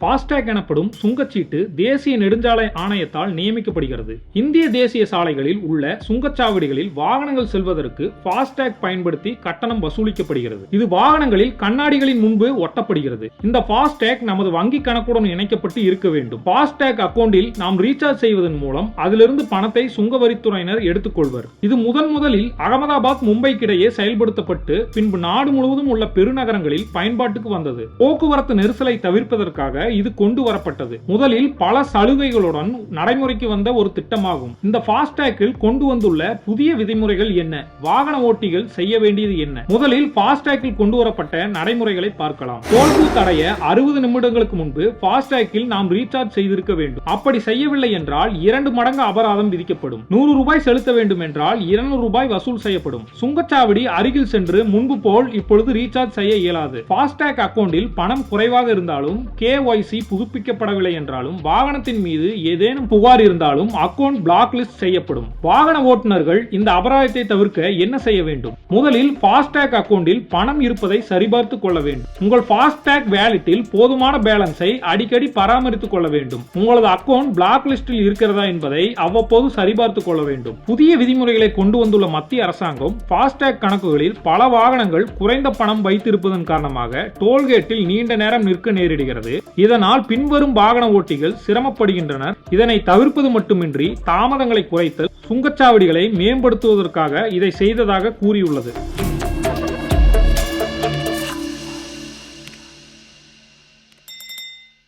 FASTag எனப்படும் சுங்கச்சீட்டு தேசிய நெடுஞ்சாலை ஆணையத்தால் நியமிக்கப்படுகிறது. இந்திய தேசிய சாலைகளில் உள்ள சுங்கச்சாவடிகளில் வாகனங்கள் செல்வதற்கு ஃபாஸ்டேக் பயன்படுத்தி கட்டணம் வசூலிக்கப்படுகிறது. இது வாகனங்களில் கண்ணாடிகளின் முன்பு ஒட்டப்படுகிறது. இந்த ஃபாஸ்டேக் நமது வங்கி கணக்குடன் இணைக்கப்பட்டு இருக்க வேண்டும். ஃபாஸ்டேக் அக்கௌண்டில் நாம் ரீசார்ஜ் செய்வதன் மூலம் அதிலிருந்து பணத்தை சுங்கவரித்துறையினர் எடுத்துக்கொள்வர். இது முதன் முதலில் அகமதாபாத் மும்பைக்கிடையே செயல்படுத்தப்பட்டு பின்பு நாடு முழுவதும் உள்ள பெருநகரங்களில் பயன்பாட்டுக்கு வந்தது. போக்குவரத்து நெரிசலை தவிர்ப்பதற்காக இது கொண்டு வரப்பட்டது முதலில் பல சலுகைகளுடன் நடைமுறைக்கு வந்த ஒரு திட்டமாகும். இந்த ஃபாஸ்டேக்கில் கொண்டு வந்துள்ள புதிய விதிமுறைகள் என்ன? வாகன ஓட்டிகள் செய்ய வேண்டியது என்ன? முதலில் ஃபாஸ்டேக்கில் கொண்டு வரப்பட்ட நடைமுறைகளை பார்க்கலாம். டோல் தடைய அடைய அறுபது நிமிடங்களுக்கு முன்பு ஃபாஸ்டேக்கில் நாம் ரீசார்ஜ் செய்திருக்க வேண்டும். அப்படி செய்யவில்லை என்றால் இரண்டு மடங்கு அபராதம் விதிக்கப்படும். நூறு ரூபாய் செலுத்த வேண்டும் என்றால் இருநூறு ரூபாய் வசூல் செய்யப்படும். சுங்கச்சாவடி அருகில் சென்று முன்பு போல் இப்பொழுது ரீசார்ஜ் செய்ய இயலாது. ஃபாஸ்டேக் அக்கௌண்டில் பணம் குறைவாக இருந்தாலும் கே கேஒய்சி புதுப்பிக்கப்படவில்லை என்றாலும் வாகனத்தின் மீது ஏதேனும் புகார் இருந்தாலும் அக்கவுண்ட் பிளாக் லிஸ்ட் செய்யப்படும். வாகன ஓட்டுநர்கள் இந்த அபராதத்தை தவிர்க்க என்ன செய்ய வேண்டும்? முதலில் ஃபாஸ்டேக் அக்கவுண்டில் பணம் இருப்பதை சரிபார்த்துக் கொள்ள வேண்டும். உங்கள் ஃபாஸ்டேக் வேலெட்டில் போதுமான பேலன்ஸை அடிக்கடி பராமரித்துக் கொள்ள வேண்டும். உங்களது அக்கவுண்ட் பிளாக் லிஸ்டில் இருக்கிறதா என்பதை அவ்வப்போது சரிபார்த்துக் கொள்ள வேண்டும். புதிய விதிமுறைகளை கொண்டு வந்துள்ள மத்திய அரசாங்கம் ஃபாஸ்டேக் கணக்குகளில் பல வாகனங்கள் குறைந்த பணம் வைத்திருப்பதன் காரணமாக டோல்கேட்டில் நீண்ட நேரம் நிற்க நேரிடுகிறது. இதனால் பின்வரும் வாகன ஓட்டிகள் சிரமப்படுகின்றனர். இதனை தவிர்ப்பது மட்டுமின்றி தாமதங்களை குறைத்தல் சுங்கச்சாவடிகளை மேம்படுத்துவதற்காக இதை செய்ததாக கூறியுள்ளது.